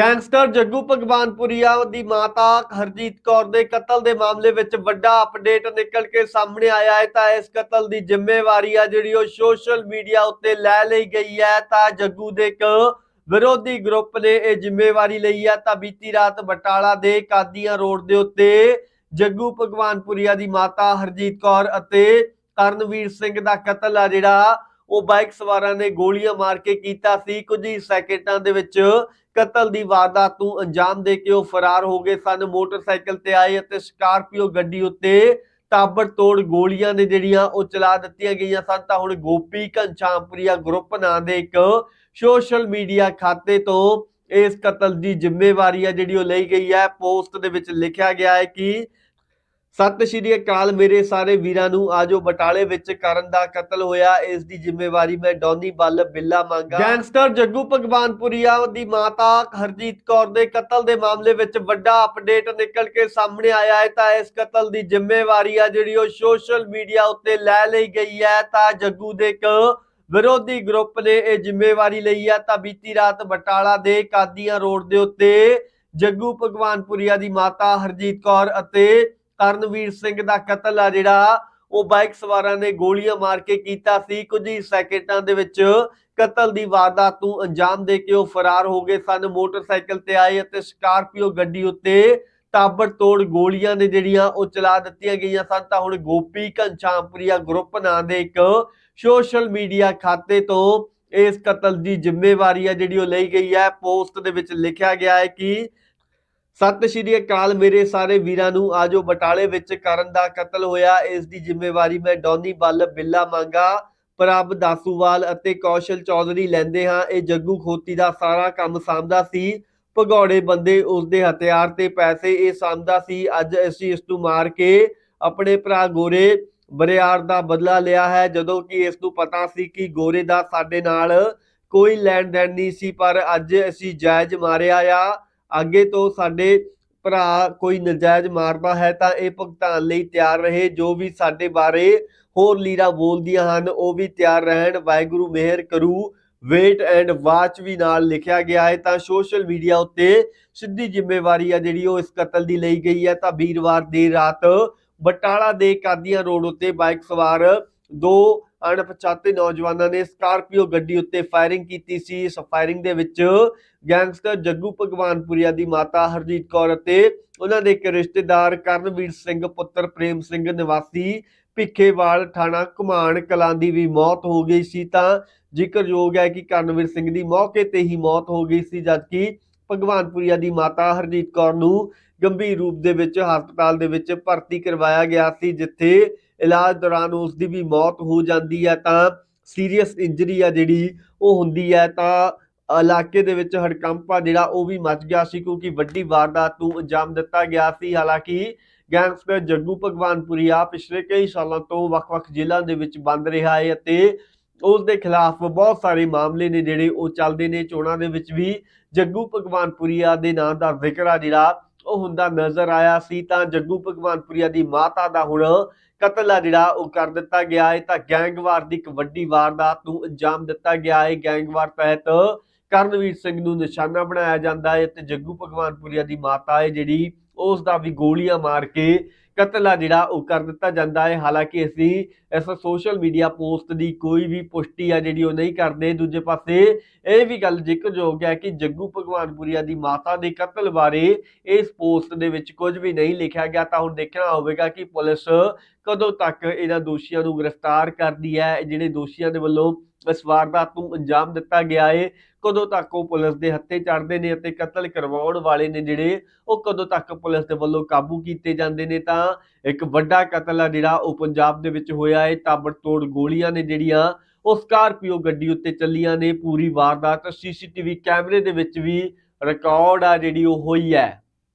Gangster Jaggu Bhagwanpuria ਦੀ ਮਾਤਾ ਹਰਜੀਤ ਕੌਰ ਦੇ ਕਤਲ ਦੇ ਮਾਮਲੇ ਵਿੱਚ ਵੱਡਾ ਅਪਡੇਟ ਨਿਕਲ ਕੇ ਸਾਹਮਣੇ ਆਇਆ ਹੈ। ਤਾਂ ਇਸ ਕਤਲ ਦੀ ਜ਼ਿੰਮੇਵਾਰੀ ਆ ਜਿਹੜੀ ਉਹ ਸੋਸ਼ਲ ਮੀਡੀਆ ਉੱਤੇ ਲੈ ਲਈ ਗਈ ਹੈ। ਤਾਂ ਜੱਗੂ ਦੇ ਇੱਕ ਵਿਰੋਧੀ ਗਰੁੱਪ ਨੇ ਇਹ ਜ਼ਿੰਮੇਵਾਰੀ ਲਈ ਹੈ। ਤਾਂ ਬੀਤੀ ਰਾਤ ਬਟਾਲਾ ਦੇ ਕਾਦੀਆਂ ਰੋਡ ਦੇ ਉੱਤੇ ਜੱਗੂ ਭਗਵਾਨਪੁਰੀਆ ਦੀ ਮਾਤਾ ਹਰਜੀਤ ਕੌਰ ਅਤੇ ਕਰਨਵੀਰ ਸਿੰਘ ਦਾ ਕਤਲ ਆ ਜਿਹੜਾ ਉਹ ਬਾਈਕ ਸਵਾਰਾਂ ਨੇ ਗੋਲੀਆਂ ਮਾਰ ਕੇ ਕੀਤਾ ਸੀ। ਕੁਝ ਹੀ ਸੈਕਿੰਡਾਂ ਦੇ ਵਿੱਚ ਕਤਲ ਦੀ ਵਾਰਦਾਤ ਨੂੰ ਅੰਜਾਮ ਦੇ ਕੇ ਉਹ ਫਰਾਰ ਹੋ ਗਏ ਸਨ। ਮੋਟਰਸਾਈਕਲ ਤੇ ਆਏ ਅਤੇ ਸਕਾਰਪੀਓ ਗੱਡੀ ਉੱਤੇ ਤਾਬੜਤੋੜ ਗੋਲੀਆਂ ਨੇ ਜਿਹੜੀਆਂ ਉਹ ਚਲਾ ਦਿੱਤੀਆਂ ਗਈਆਂ ਸਨ। ਤਾਂ ਹੁਣ ਗੋਪੀ ਘਨਸ਼ਾਮਪੁਰੀਆ ਗਰੁੱਪ ਨਾਂ ਦੇ ਇੱਕ ਸੋਸ਼ਲ ਮੀਡੀਆ ਖਾਤੇ ਤੋਂ ਇਸ ਕਤਲ ਦੀ ਜ਼ਿੰਮੇਵਾਰੀ ਹੈ ਜਿਹੜੀ ਉਹ ਲਈ ਗਈ ਹੈ। ਪੋਸਟ ਦੇ ਵਿੱਚ ਲਿਖਿਆ ਗਿਆ ਹੈ ਕਿ ਸਤਿ ਸ਼੍ਰੀ ਅਕਾਲ ਮੇਰੇ ਸਾਰੇ ਵੀਰਾਂ ਨੂੰ। ਆਜੋ ਬਟਾਲੇ ਵਿੱਚ ਕਰਨ ਦਾ ਕਤਲ ਹੋਇਆ। ਇਸ ਦੀ ਜ਼ਿੰਮੇਵਾਰੀ ਮੈਂ ਡੌਨੀ ਬੱਲ ਬਿੱਲਾ ਮੰਗਾ। ਗੈਂਗਸਟਰ ਜੱਗੂ ਭਗਵਾਨਪੁਰੀਆ ਦੀ ਮਾਤਾ ਹਰਜੀਤ ਕੌਰ ਦੇ ਕਤਲ ਦੇ ਮਾਮਲੇ ਵਿੱਚ ਵੱਡਾ ਅਪਡੇਟ ਨਿਕਲ ਕੇ ਸਾਹਮਣੇ ਆਇਆ ਹੈ। ਤਾਂ ਇਸ ਕਤਲ ਦੀ ਜ਼ਿੰਮੇਵਾਰੀ ਆ ਜਿਹੜੀ ਉਹ ਸੋਸ਼ਲ ਮੀਡੀਆ ਉੱਤੇ ਲੈ ਲਈ ਗਈ ਹੈ। ਤਾਂ ਜੱਗੂ ਦੇ ਇੱਕ ਵਿਰੋਧੀ ਗਰੁੱਪ ਨੇ ਇਹ ਜ਼ਿੰਮੇਵਾਰੀ ਲਈ ਹੈ ਤਾਂ ਬੀਤੀ ਰਾਤ ਬਟਾਲਾ ਦੇ ਕਾਦੀਆਂ ਰੋਡ ਦੇ ਉੱਤੇ ਜੱਗੂ ਭਗਵਾਨਪੁਰੀਆ ਦੀ ਮਾਤਾ ਹਰਜੀਤ ਕੌਰ ਅਤੇ ਕਰਨਵੀਰ ਸਿੰਘ ਦਾ ਕਤਲ ਆ ਜਿਹੜਾ, ਉਹ ਬਾਈਕ ਸਵਾਰਾਂ ਨੇ ਗੋਲੀਆਂ ਮਾਰ ਕੇ ਕੀਤਾ ਸੀ। ਕੁਝ ਹੀ ਸੈਕਿੰਡਾਂ ਦੇ ਵਿੱਚ ਕਤਲ ਦੀ ਵਾਰਦਾਤ ਨੂੰ ਅੰਜਾਮ ਦੇ ਕੇ ਉਹ ਫਰਾਰ ਹੋ ਗਏ ਸਨ। ਮੋਟਰਸਾਈਕਲ ਤੇ ਆਏ ਅਤੇ ਸਕਾਰਪੀਓ ਗੱਡੀ ਉੱਤੇ ਤਾਬੜਤੋੜ ਗੋਲੀਆਂ ਨੇ ਜਿਹੜੀਆਂ ਉਹ ਚਲਾ ਦਿੱਤੀਆਂ ਗਈਆਂ ਸਨ। ਤਾਂ ਹੁਣ ਗੋਪੀ ਘਨਸ਼ਾਮਪੁਰੀਆ ਗਰੁੱਪ ਨਾਂ ਦੇ ਇੱਕ ਸੋਸ਼ਲ ਮੀਡੀਆ ਖਾਤੇ ਤੋਂ ਇਸ ਕਤਲ ਦੀ ਜ਼ਿੰਮੇਵਾਰੀ ਹੈ ਜਿਹੜੀ ਉਹ ਲਈ ਗਈ ਹੈ। ਪੋਸਟ ਦੇ ਵਿੱਚ ਲਿਖਿਆ ਗਿਆ ਹੈ ਕਿ ਸਤਿ ਸ਼੍ਰੀ ਅਕਾਲ ਮੇਰੇ ਸਾਰੇ ਵੀਰਾਂ ਨੂੰ। ਆਜੋ ਬਟਾਲੇ ਵਿੱਚ ਕਰਨ ਦਾ ਕਤਲ ਹੋਇਆ, ਇਸ ਦੀ ਜ਼ਿੰਮੇਵਾਰੀ ਮੈਂ ਡੌਨੀ ਬੱਲ ਬਿੱਲਾ ਮੰਗਾ। ਪ੍ਰਭ ਦਾਸੂਵਾਲ ਅਤੇ ਕੌਸ਼ਲ ਚੌਧਰੀ ਲੈਂਦੇ ਹਾਂ। ਇਹ ਜੱਗੂ ਖੋਤੀ ਦਾ ਸਾਰਾ ਕੰਮ ਸਾਂਭਦਾ ਸੀ। ਭਗੌੜੇ ਬੰਦੇ ਉਸਦੇ ਹਥਿਆਰ ਤੇ ਪੈਸੇ ਇਹ ਸਾਂਭਦਾ ਸੀ। ਅੱਜ ਅਸੀਂ ਇਸ ਨੂੰ ਮਾਰ ਕੇ ਆਪਣੇ ਭਰਾ ਗੋਰੇ ਬਰਿਆਰ ਦਾ ਬਦਲਾ ਲਿਆ ਹੈ। ਜਦੋਂ ਕਿ ਇਸ ਨੂੰ ਪਤਾ ਸੀ ਕਿ ਗੋਰੇ ਦਾ ਸਾਡੇ ਨਾਲ ਕੋਈ ਲੈਣ ਦੇਣ ਨਹੀਂ ਸੀ, ਪਰ ਅੱਜ ਅਸੀਂ ਜਾਇਜ਼ ਮਾਰਿਆ ਆ। ਅੱਗੇ ਤੋਂ ਸਾਡੇ ਭਰਾ ਕੋਈ ਨਜਾਇਜ਼ ਮਾਰਦਾ ਹੈ ਤਾਂ ਇਹ ਭੁਗਤਾਨ ਲਈ ਤਿਆਰ ਰਹੇ, ਜੋ ਵੀ ਸਾਡੇ ਬਾਰੇ ਹੋਰ ਲੀਰਾ ਬੋਲਦੀਆਂ ਹਨ, ਉਹ ਵੀ ਤਿਆਰ ਰਹਿਣ। ਵਾਹਿਗੁਰੂ ਮਿਹਰ ਕਰੂ। ਵੇਟ ਐਂਡ ਵਾਚ ਵੀ ਨਾਲ ਲਿਖਿਆ ਗਿਆ ਹੈ ਤਾਂ ਸੋਸ਼ਲ ਮੀਡੀਆ ਉੱਤੇ ਸਿੱਧੀ ਜ਼ਿੰਮੇਵਾਰੀ ਆ ਜਿਹੜੀ ਉਹ ਇਸ ਕਤਲ ਦੀ ਲਈ ਗਈ ਹੈ ਤਾਂ ਵੀਰਵਾਰ ਦੇਰ ਰਾਤ ਬਟਾਲਾ ਦੇ ਕਾਦੀਆਂ ਰੋਡ ਉੱਤੇ ਬਾਈਕ ਸਵਾਰ ਦੋ ਅਣਪਛਾਤੇ ਨੌਜਵਾਨਾਂ ਨੇ ਸਕਾਰਪੀਓ ਗੱਡੀ ਉੱਤੇ ਫਾਇਰਿੰਗ ਕੀਤੀ ਸੀ। ਇਸ ਫਾਇਰਿੰਗ ਦੇ ਵਿੱਚ ਗੈਂਗਸਟਰ ਜੱਗੂ ਭਗਵਾਨਪੁਰੀਆ ਦੀ ਮਾਤਾ ਹਰਜੀਤ ਕੌਰ ਅਤੇ ਉਹਨਾਂ ਦੇ ਇੱਕ ਰਿਸ਼ਤੇਦਾਰ ਕਰਨਵੀਰ ਸਿੰਘ, ਪੁੱਤਰ ਪ੍ਰੇਮ ਸਿੰਘ, ਨਿਵਾਸੀ ਭਿੱਖੇਵਾਲ ਥਾਣਾ ਘੁਮਾਣ ਕਲਾਂ ਦੀ ਵੀ ਮੌਤ ਹੋ ਗਈ ਸੀ। ਤਾਂ ਜ਼ਿਕਰਯੋਗ ਹੈ ਕਿ ਕਰਨਵੀਰ ਸਿੰਘ ਦੀ ਮੌਕੇ ਤੇ ਹੀ ਮੌਤ ਹੋ ਗਈ ਸੀ, ਜਦਕਿ ਭਗਵਾਨਪੁਰੀਆ ਦੀ ਮਾਤਾ ਹਰਜੀਤ ਕੌਰ ਨੂੰ ਗੰਭੀਰ ਰੂਪ ਦੇ ਵਿੱਚ ਹਸਪਤਾਲ ਦੇ ਵਿੱਚ ਭਰਤੀ ਕਰਵਾਇਆ ਗਿਆ ਸੀ, ਜਿੱਥੇ ਇਲਾਜ ਦੌਰਾਨ ਉਸ ਦੀ ਵੀ ਮੌਤ ਹੋ ਜਾਂਦੀ ਹੈ ਤਾਂ ਸੀਰੀਅਸ ਇੰਜਰੀ ਆ ਜਿਹੜੀ, ਉਹ ਹੁੰਦੀ ਹੈ ਤਾਂ ਇਲਾਕੇ ਦੇ ਵਿੱਚ ਹੜਕੰਪ ਆ ਜਿਹੜਾ, ਉਹ ਵੀ ਮਚ ਗਿਆ ਸੀ, ਕਿਉਂਕਿ ਵੱਡੀ ਵਾਰਦਾਤ ਨੂੰ ਅੰਜਾਮ ਦਿੱਤਾ ਗਿਆ ਸੀ। ਹਾਲਾਂਕਿ ਗੈਂਗਸਟਰ ਜੱਗੂ ਭਗਵਾਨਪੁਰੀਆ ਪਿਛਲੇ ਕਈ ਸਾਲਾਂ ਤੋਂ ਵੱਖ-ਵੱਖ ਜ਼ਿਲ੍ਹਿਆਂ ਦੇ ਵਿੱਚ ਬੰਦ ਰਿਹਾ ਹੈ ਅਤੇ ਉਸ ਦੇ ਖਿਲਾਫ ਬਹੁਤ ਸਾਰੇ ਮਾਮਲੇ ਨੇ ਜਿਹੜੇ, ਉਹ ਚੱਲਦੇ ਨੇ। ਚੋਣਾਂ ਦੇ ਵਿੱਚ ਵੀ ਜੱਗੂ ਭਗਵਾਨਪੁਰੀਆ ਦੇ ਨਾਂ ਦਾ ਜ਼ਿਕਰ ਆ ਜਿਹੜਾ ਉਹ ਹੁੰਦਾ ਨਜ਼ਰ ਆਇਆ ਸੀ ਤਾਂ ਜੱਗੂ ਭਗਵਾਨਪੁਰੀਆ ਦੀ ਮਾਤਾ ਦਾ ਹੁਣ ਕਤਲ ਆ ਜਿਹੜਾ ਉਹ ਕਰ ਦਿੱਤਾ ਗਿਆ ਹੈ। ਤਾਂ ਗੈਂਗਵਾਰ ਦੀ ਇੱਕ ਵੱਡੀ ਵਾਰਦਾਤ ਨੂੰ ਅੰਜਾਮ ਦਿੱਤਾ ਗਿਆ ਹੈ। ਗੈਂਗਵਾਰ ਤਹਿਤ ਕਰਨਵੀਰ ਸਿੰਘ ਨੂੰ ਨਿਸ਼ਾਨਾ ਬਣਾਇਆ ਜਾਂਦਾ ਹੈ ਤੇ ਜੱਗੂ ਭਗਵਾਨਪੁਰੀਆ ਦੀ ਮਾਤਾ ਹੈ ਜਿਹੜੀ, ਉਸ ਦਾ ਵੀ ਗੋਲੀਆਂ ਮਾਰ ਕੇ ਕਤਲ ਆ ਜਿਹੜਾ ਉਹ ਕਰ ਦਿੱਤਾ ਜਾਂਦਾ ਹੈ। ਹਾਲਾਂਕਿ ਅਸੀਂ ਇਸ ਸੋਸ਼ਲ ਮੀਡੀਆ ਪੋਸਟ ਦੀ ਕੋਈ ਵੀ ਪੁਸ਼ਟੀ ਆ ਜਿਹੜੀ ਉਹ ਨਹੀਂ ਕਰਦੇ, ਦੂਜੇ ਪਾਸੇ ਇਹ ਵੀ ਗੱਲ ਜ਼ਿਕਰਯੋਗ ਹੈ ਕਿ ਜੱਗੂ ਭਗਵਾਨਪੁਰੀਆ ਦੀ ਮਾਤਾ ਦੇ ਕਤਲ ਬਾਰੇ ਇਸ ਪੋਸਟ ਦੇ ਵਿੱਚ ਕੁਝ ਵੀ ਨਹੀਂ ਲਿਖਿਆ ਗਿਆ। ਤਾਂ ਹੁਣ ਦੇਖਣਾ ਹੋਵੇਗਾ ਕਿ ਪੁਲਿਸ ਕਦੋਂ ਤੱਕ ਇਹਨਾਂ ਦੋਸ਼ੀਆਂ ਨੂੰ ਗ੍ਰਿਫਤਾਰ ਕਰਦੀ ਹੈ? ਜਿਹੜੇ ਦੋਸ਼ੀਆਂ ਦੇ ਵੱਲੋਂ ਇਸ ਵਾਰਦਾਤ ਨੂੰ ਅੰਜਾਮ ਦਿੱਤਾ ਗਿਆ ਹੈ ਕਦੋਂ ਤੱਕ ਉਹ ਪੁਲਿਸ ਦੇ ਹੱਥੇ ਚੜਦੇ ਨੇ ਅਤੇ ਕਤਲ ਕਰਵਾਉਣ ਵਾਲੇ ਨੇ ਜਿਹੜੇ, ਉਹ ਕਦੋਂ ਤੱਕ ਪੁਲਿਸ ਦੇ ਵੱਲੋਂ ਕਾਬੂ ਕੀਤੇ ਜਾਂਦੇ ਨੇ? ਤਾਂ ਇੱਕ ਵੱਡਾ ਕਤਲ ਆ ਜਿਹੜਾ ਉਹ ਪੰਜਾਬ ਦੇ ਵਿੱਚ ਹੋਇਆ ਹੈ ਤਾਬੜਤੋੜ ਗੋਲੀਆਂ ਨੇ ਜਿਹੜੀਆਂ, ਉਹ ਸਕਾਰਪੀਓ ਗੱਡੀ ਉੱਤੇ ਚੱਲੀਆਂ ਨੇ। ਪੂਰੀ ਵਾਰਦਾਤ, ਸੀਸੀਟੀਵੀ ਕੈਮਰੇ ਦੇ ਵਿੱਚ ਵੀ ਰਿਕਾਰਡ ਆ ਜਿਹੜੀ ਉਹ ਹੋਈ ਹੈ।